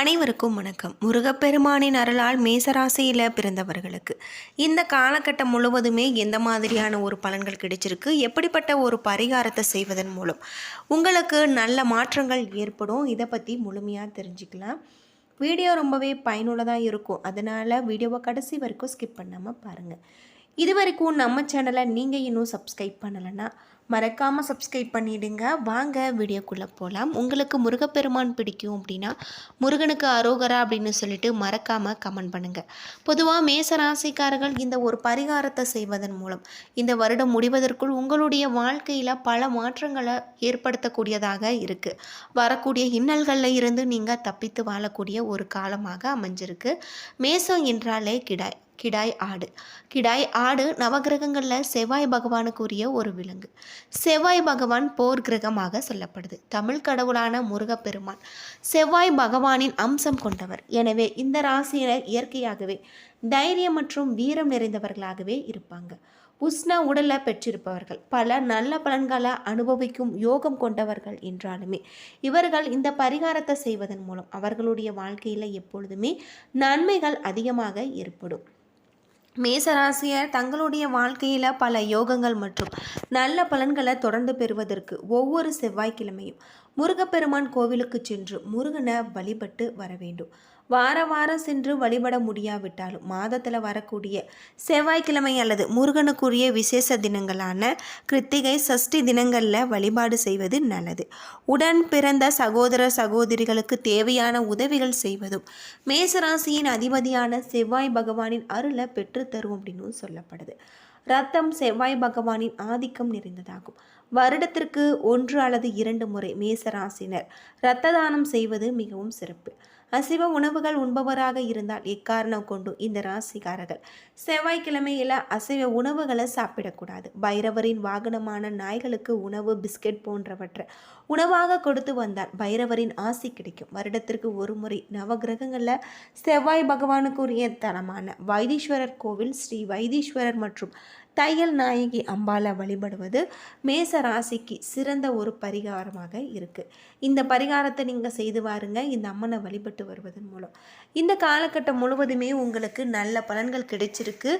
அனைவருக்கும் வணக்கம். முருகப்பெருமானின் அருளால் மேசராசியில் பிறந்தவர்களுக்கு. இந்த காலகட்டம் முழுவதுமே எந்த மாதிரியான ஒரு பலன்கள் கிடைச்சிருக்கு? எப்படிப்பட்ட ஒரு பரிகாரத்தை செய்வதன் மூலம்? உங்களுக்கு நல்ல மாற்றங்கள் ஏற்படும். இதை பற்றி முழுமையாக தெரிஞ்சுக்கலாம். வீடியோ ரொம்பவே பயனுள்ளதாக இருக்கும். அதனால் வீடியோவை கடைசி வரைக்கும் ஸ்கிப் பண்ணாமல் பாருங்கள் இது வரைக்கும் நம்ம சேனலை நீங்கள் இன்னும் சப்ஸ்கிரைப் பண்ணலைன்னா மறக்காமல் சப்ஸ்கிரைப் பண்ணிவிடுங்க வாங்க வீடியோக்குள்ளே போகலாம் உங்களுக்கு முருகப்பெருமான் பிடிக்கும் அப்படின்னா முருகனுக்கு அரோகரா அப்படின்னு சொல்லிட்டு மறக்காமல் கமெண்ட் பண்ணுங்கள் பொதுவாக மேச ராசிக்காரர்கள் இந்த ஒரு பரிகாரத்தை செய்வதன் மூலம் இந்த வருடம் முடிவதற்குள் உங்களுடைய வாழ்க்கையில் பல மாற்றங்களை ஏற்படுத்தக்கூடியதாக இருக்குது வரக்கூடிய இன்னல்களில் இருந்து நீங்கள் தப்பித்து வாழக்கூடிய ஒரு காலமாக அமைஞ்சிருக்கு. மேசம் என்றாலே கிடாய் கிடாய் ஆடு. கிடாய் ஆடு நவகிரகங்களில் செவ்வாய் பகவானுக்குரிய ஒரு விலங்கு. செவ்வாய் பகவான் போர் கிரகமாக சொல்லப்படுது. தமிழ் கடவுளான முருகப்பெருமான் செவ்வாய் பகவானின் அம்சம் கொண்டவர். எனவே இந்த ராசியினர் இயற்கையாகவே தைரியம் மற்றும் வீரம் நிறைந்தவர்களாகவே இருப்பாங்க. உஷ்ண உடலை பெற்றிருப்பவர்கள். பல நல்ல பலன்களை அனுபவிக்கும் யோகம் கொண்டவர்கள் என்றாலுமே இவர்கள் இந்த பரிகாரத்தை செய்வதன் மூலம் அவர்களுடைய வாழ்க்கையில் எப்பொழுதுமே நன்மைகள் அதிகமாக ஏற்படும். மேசராசியர் தங்களுடைய வாழ்க்கையில் பல யோகங்கள் மற்றும் நல்ல பலன்களை தொடர்ந்து பெறுவதற்கு ஒவ்வொரு செவ்வாய்க்கிழமையும் முருகப்பெருமான் கோவிலுக்கு சென்று முருகனை வழிபட்டு வர வேண்டும். வார வாரம் சென்று வழிபட முடியாவிட்டாலும் மாதத்தில் வரக்கூடிய செவ்வாய்க்கிழமை அல்லது முருகனுக்குரிய விசேஷ தினங்களான கிருத்திகை சஷ்டி தினங்களில் வழிபாடு செய்வது நல்லது. உடன் பிறந்த சகோதர சகோதரிகளுக்கு தேவையான உதவிகள் செய்வதும் மேசராசியின் அதிபதியான செவ்வாய் பகவானின் அருளை பெற்றுத்தரும் அப்படின்னு சொல்லப்படுது. ரத்தம் செவ்வாய் பகவானின் ஆதிக்கம் நிறைந்ததாகும். வருடத்திற்கு ஒன்று அல்லது இரண்டு முறை மேசராசினர். இரத்த தானம் செய்வது மிகவும் சிறப்பு. அசைவ உணவுகள் உண்பவராக இருந்தால் எக்காரணம் கொண்டும் இந்த ராசிக்காரர்கள்? செவ்வாய்க்கிழமையில் அசைவ உணவுகளை சாப்பிடக்கூடாது. பைரவரின் வாகனமான நாய்களுக்கு உணவு பிஸ்கெட் போன்றவற்றை உணவாக கொடுத்து வந்தால் பைரவரின் ஆசி கிடைக்கும். வருடத்திற்கு ஒரு முறை நவகிரகங்களில் செவ்வாய் பகவானுக்குரிய தலமான வைத்தீஸ்வரர் கோவில் ஸ்ரீ வைத்தீஸ்வரர் மற்றும் தையல் நாயகி அம்பாலை வழிபடுவது மேச ராசிக்கு சிறந்த ஒரு பரிகாரமாக இருக்குது இந்த பரிகாரத்தை நீங்கள் செய்து வாருங்க. இந்த அம்மனை வழிபட்டு வருவதன் மூலம். இந்த காலகட்டம் முழுவதுமே உங்களுக்கு நல்ல பலன்கள் கிடைச்சிருக்கு.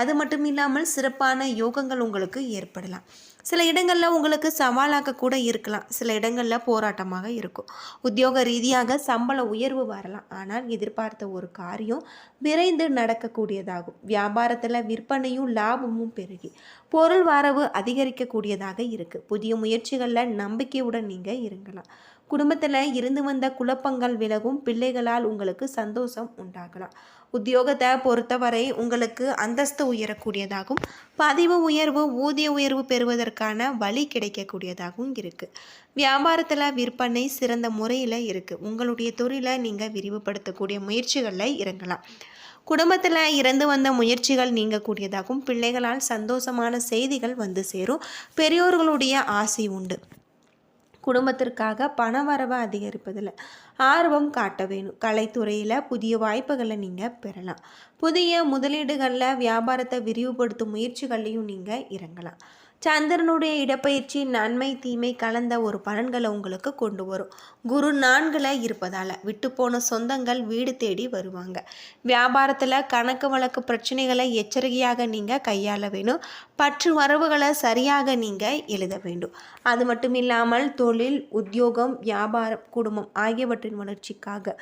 அது மட்டும் இல்லாமல் சிறப்பான யோகங்கள் உங்களுக்கு ஏற்படலாம். சில இடங்களில் உங்களுக்கு சவாலாக கூட இருக்கலாம். சில இடங்களில் போராட்டமாக இருக்கும். உத்தியோக ரீதியாக சம்பள உயர்வு வரலாம். ஆனால் எதிர்பார்த்த ஒரு காரியம் விரைந்து நடக்கக்கூடியதாகும். வியாபாரத்தில் விற்பனையும் லாபமும் பெருகி பொருள் வரவு அதிகரிக்கக்கூடியதாக இருக்குது புதிய முயற்சிகளில் நம்பிக்கையுடன் நீங்கள் இருங்கலாம் குடும்பத்தில் இருந்து வந்த குழப்பங்கள் விலகும். பிள்ளைகளால் உங்களுக்கு சந்தோஷம் உண்டாகலாம். உத்தியோகத்தை பொறுத்தவரை உங்களுக்கு அந்தஸ்து உயரக்கூடியதாகவும் பதிவு உயர்வு ஊதிய உயர்வு பெறுவதற்கான வழி கிடைக்கக்கூடியதாகவும் இருக்குது வியாபாரத்தில் விற்பனை சிறந்த முறையில் இருக்குது உங்களுடைய தொழிலை நீங்கள் விரிவுபடுத்தக்கூடிய முயற்சிகளில் இறங்கலாம். குடும்பத்தில் இறந்து வந்த முயற்சிகள் நீங்கக்கூடியதாகவும் பிள்ளைகளால் சந்தோஷமான செய்திகள் வந்து சேரும். பெரியோர்களுடைய ஆசை உண்டு. குடும்பத்திற்காக பண வரவை அதிகரிப்பதில் ஆர்வம் காட்ட வேணும். கலைத்துறையில் புதிய வாய்ப்புகளை நீங்கள் பெறலாம். புதிய முதலீடுகளில் வியாபாரத்தை விரிவுபடுத்தும் முயற்சிகள்லையும் நீங்கள் இறங்கலாம். சந்திரனுடைய இடப்பயிற்சி நன்மை தீமை கலந்த ஒரு பலன்களை உங்களுக்கு கொண்டு வரும். குரு நான்கில் இருப்பதால் விட்டுப்போன சொந்தங்கள் வீடு தேடி வருவாங்க. வியாபாரத்தில் கணக்கு வழக்கு பிரச்சனைகளை எச்சரிக்கையாக நீங்கள் கையாள வேணும். பற்று வரவுகளை சரியாக நீங்கள் எழுத வேண்டும். அது மட்டும் இல்லாமல் தொழில் உத்தியோகம் வியாபாரம் குடும்பம் ஆகியவற்றின் வளர்ச்சிக்காக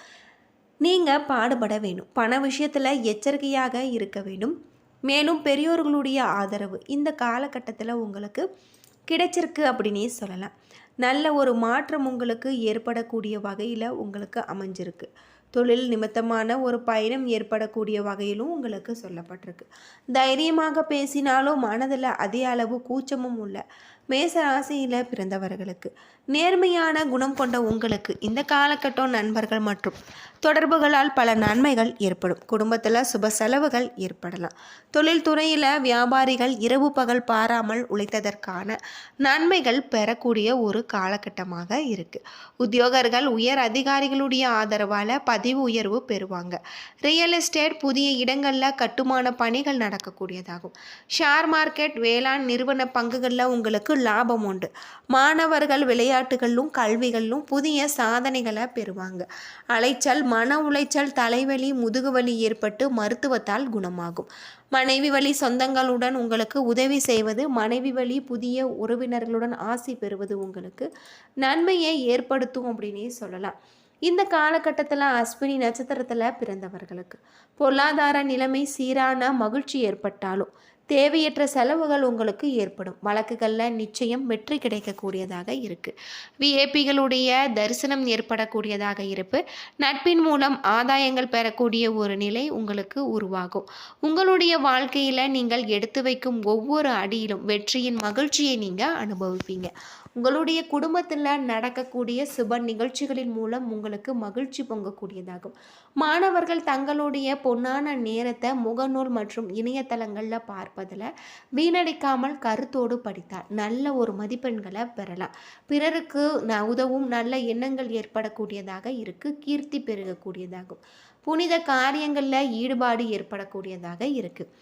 நீங்கள் பாடுபட வேணும். பண விஷயத்தில் எச்சரிக்கையாக இருக்க வேண்டும். மேலும் பெரியோர்களுடைய ஆதரவு இந்த காலகட்டத்தில் உங்களுக்கு கிடைச்சிருக்கு அப்படின்னே சொல்லலாம். நல்ல ஒரு மாற்றம் உங்களுக்கு ஏற்படக்கூடிய வகையில் உங்களுக்கு அமைஞ்சிருக்கு. தொழில் நிமித்தமான ஒரு பயணம் ஏற்படக்கூடிய வகையிலும் உங்களுக்கு சொல்லப்பட்டிருக்கு. தைரியமாக பேசினாலும் மனதில் அதே அளவு கூச்சமும் உள்ள மேசராசியில் பிறந்தவர்களுக்கு. நேர்மையான குணம் கொண்ட உங்களுக்கு இந்த காலகட்டம் நண்பர்கள் மற்றும் தொடர்புகளால் பல நன்மைகள் ஏற்படும். குடும்பத்தில் சுப செலவுகள் ஏற்படலாம். தொழில்துறையில் வியாபாரிகள் இரவு பகல் பாராமல் உழைத்ததற்கான நன்மைகள் பெறக்கூடிய ஒரு காலகட்டமாக இருக்குது உத்தியோகர்கள் உயர் அதிகாரிகளுடைய ஆதரவால் பதிவு உயர்வு பெறுவாங்க. ரியல் எஸ்டேட் புதிய இடங்களில் கட்டுமான பணிகள் நடக்கக்கூடியதாகும். ஷேர் மார்க்கெட் வேளாண் நிறுவன பங்குகளில் உங்களுக்கு உங்களுக்கு லாபம் உண்டு. மாணவர்கள் விளையாட்டுகளிலும் கல்விகளிலும் புதிய சாதனைகளை பெறுவாங்க. அலைச்சல் மன உளைச்சல் தலைவலி முதுகுவலி ஏற்பட்டு மருத்துவத்தால் குணமாகும். மனைவி வழி சொந்தங்களுடன் உங்களுக்கு உதவி செய்வது மனைவி வழி புதிய உறவினர்களுடன் ஆசி பெறுவது உங்களுக்கு நன்மையை ஏற்படுத்தும் அப்படின்னே சொல்லலாம். இந்த காலகட்டத்தில் அஸ்வினி நட்சத்திரத்தில் பிறந்தவர்களுக்கு பொருளாதார நிலைமை சீரான மகிழ்ச்சி ஏற்பட்டாலும் தேவையற்ற செலவுகள் உங்களுக்கு ஏற்படும். வழக்குகளில் நிச்சயம் வெற்றி கிடைக்கக்கூடியதாக இருக்குது விஏபிகளுடைய தரிசனம் ஏற்படக்கூடியதாக இருப்பு. நட்பின் மூலம் ஆதாயங்கள் பெறக்கூடிய ஒரு நிலை உங்களுக்கு உருவாகும். உங்களுடைய வாழ்க்கையில் நீங்கள் எடுத்து வைக்கும் ஒவ்வொரு அடியிலும் வெற்றியின் மகிழ்ச்சியை நீங்கள் அனுபவிப்பீங்க. உங்களுடைய குடும்பத்தில் நடக்கக்கூடிய சுப நிகழ்ச்சிகளின் மூலம் உங்களுக்கு மகிழ்ச்சி பொங்கக்கூடியதாகும். மாணவர்கள் தங்களுடைய பொன்னான நேரத்தை முகநூல் மற்றும் இணையதளங்களில் பார்க்க பார்ப்பதில் வீணடிக்காமல் கருத்தோடு படித்தால் நல்ல ஒரு மதிப்பெண்களை பெறலாம். பிறருக்கு ந- உதவும் நல்ல எண்ணங்கள் ஏற்படக்கூடியதாக இருக்கு. கீர்த்தி பெருகக்கூடியதாகும். புனித காரியங்களில் ஈடுபாடு ஏற்படக்கூடியதாக இருக்குது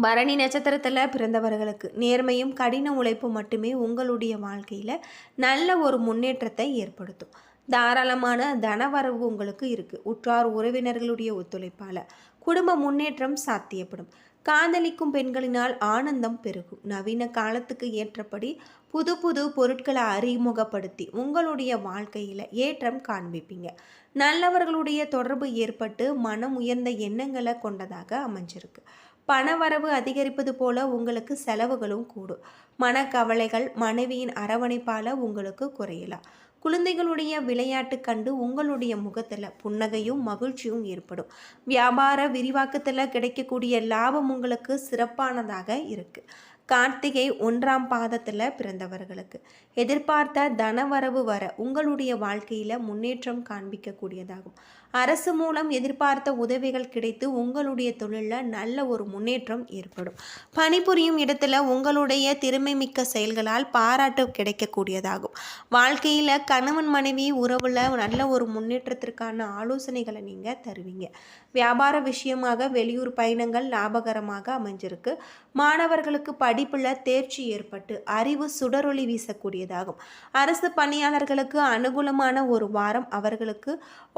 பரணி நட்சத்திரத்தில் பிறந்தவர்களுக்கு நேர்மையும் கடின உழைப்பும் மட்டுமே உங்களுடைய வாழ்க்கையில் நல்ல ஒரு முன்னேற்றத்தை ஏற்படுத்தும். தாராளமான தனவரவு உங்களுக்கு இருக்குது உற்றார் உறவினர்களுடைய ஒத்துழைப்பால் குடும்ப முன்னேற்றம் சாத்தியப்படும். காதலிக்கும் பெண்களினால் ஆனந்தம் பெருகும். நவீன காலத்துக்கு ஏற்றபடி புது புது பொருட்களை அறிமுகப்படுத்தி உங்களுடைய வாழ்க்கையில் ஏற்றம் காண்பிப்பீங்க. நல்லவர்களுடைய தொடர்பு ஏற்பட்டு மனம் உயர்ந்த எண்ணங்களை கொண்டதாக அமைஞ்சிருக்கு. பணவரவு அதிகரிப்பது போல உங்களுக்கு செலவுகளும் கூடும். மனக்கவலைகள் மனைவியின் அரவணைப்பால் உங்களுக்கு குறையலாம். குழந்தைகளுடைய விளையாட்டு கண்டு உங்களுடைய முகத்தில் புன்னகையும் மகிழ்ச்சியும் ஏற்படும். வியாபார விரிவாக்கத்தில் கிடைக்கக்கூடிய லாபம் உங்களுக்கு சிறப்பானதாக இருக்குது கார்த்திகை ஒன்றாம் பாதத்தில் பிறந்தவர்களுக்கு. எதிர்பார்த்த தனவரவு வர உங்களுடைய வாழ்க்கையில் முன்னேற்றம் காண்பிக்கக்கூடியதாகும். அரசு மூலம் எதிர்பார்த்த உதவிகள் கிடைத்து உங்களுடைய தொழிலில் நல்ல ஒரு முன்னேற்றம் ஏற்படும். பணிபுரியும் இடத்துல உங்களுடைய திறமை மிக்க செயல்களால் பாராட்டு கிடைக்கக்கூடியதாகும். வாழ்க்கையில் கணவன் மனைவி உறவில் நல்ல ஒரு முன்னேற்றத்திற்கான ஆலோசனைகளை நீங்கள் தருவீங்க. வியாபார விஷயமாக வெளியூர் பயணங்கள் லாபகரமாக அமைஞ்சிருக்கு. மாணவர்களுக்கு படிப்பில் தேர்ச்சி ஏற்பட்டு அறிவு சுடரொளி வீசக்கூடியதாகும். அரசு பணியாளர்களுக்கு அனுகூலமான ஒரு வாரம் அவர்களுக்கு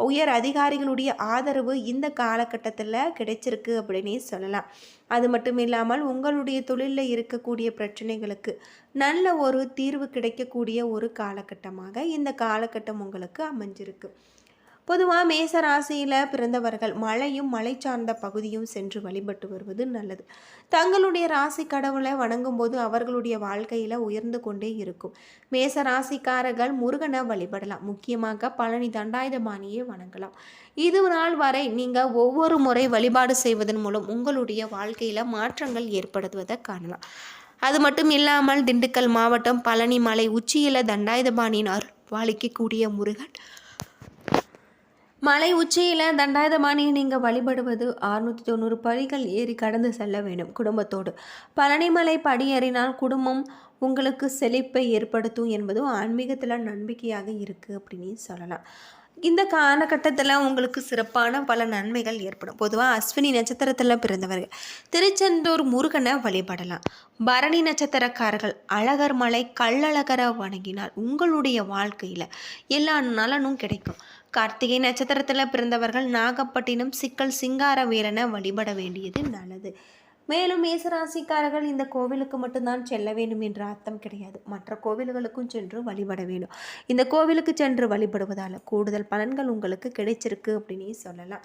உயர் அதிகாரிகளுடைய ஆதரவு இந்த காலகட்டத்தில் கிடைச்சிருக்கு அப்படின்னே சொல்லலாம். அது மட்டும் இல்லாமல் உங்களுடைய தொழிலில் இருக்கக்கூடிய பிரச்சனைகளுக்கு நல்ல ஒரு தீர்வு கிடைக்கக்கூடிய ஒரு காலகட்டமாக இந்த காலகட்டம் உங்களுக்கு அமைஞ்சிருக்கு. பொதுவாக மேச ராசியில் பிறந்தவர்கள் மலையும் மலை சார்ந்த பகுதியும் சென்று வழிபட்டு வருவது நல்லது. தங்களுடைய ராசி கடவுளை வணங்கும் போது அவர்களுடைய வாழ்க்கையில் உயர்ந்து கொண்டே இருக்கும். மேச ராசிக்காரர்கள் முருகனை வழிபடலாம். முக்கியமாக பழனி தண்டாயுதபாணியை வணங்கலாம். இது நாள் வரை நீங்கள் ஒவ்வொரு முறை வழிபாடு செய்வதன் மூலம் உங்களுடைய வாழ்க்கையில் மாற்றங்கள் ஏற்படுத்துவதை காணலாம். அது மட்டும் இல்லாமல் திண்டுக்கல் மாவட்டம் பழனி மலை உச்சியில் தண்டாயுதபாணியினார் வாழிக்கக்கூடிய முருகன் மலை உச்சியில் தண்டாயுதபாணியை நீங்கள் வழிபடுவது அறுநூற்றி தொண்ணூறு படிகள் ஏறி கடந்து செல்ல வேண்டும் குடும்பத்தோடு. பழனிமலை படியேறினால் குடும்பம் உங்களுக்கு செழிப்பை ஏற்படுத்தும் என்பதும் ஆன்மீகத்தில் நம்பிக்கையாக இருக்குது அப்படின்னு சொல்லலாம். இந்த காலகட்டத்தில் உங்களுக்கு சிறப்பான பல நன்மைகள் ஏற்படும். பொதுவாக அஸ்வினி நட்சத்திரத்தில் பிறந்தவர்கள் திருச்செந்தூர் முருகனை வழிபடலாம். பரணி நட்சத்திரக்காரர்கள் அழகர் மலை கள்ளழகரை வணங்கினால் உங்களுடைய வாழ்க்கையில் எல்லா நலனும் கிடைக்கும். கார்த்திகை நட்சத்திரத்தில் பிறந்தவர்கள் நாகப்பட்டினம் சிக்கல் சிங்கார வீரனை வழிபட வேண்டியது நல்லது. மேலும் மேசராசிக்காரர்கள் இந்த கோவிலுக்கு மட்டும்தான் செல்ல வேண்டும் என்ற அர்த்தம் கிடையாது. மற்ற கோவில்களுக்கும் சென்று வழிபட வேண்டும். இந்த கோவிலுக்கு சென்று வழிபடுவதால் கூடுதல் பலன்கள் உங்களுக்கு கிடைச்சிருக்கு அப்படின்னு சொல்லலாம்.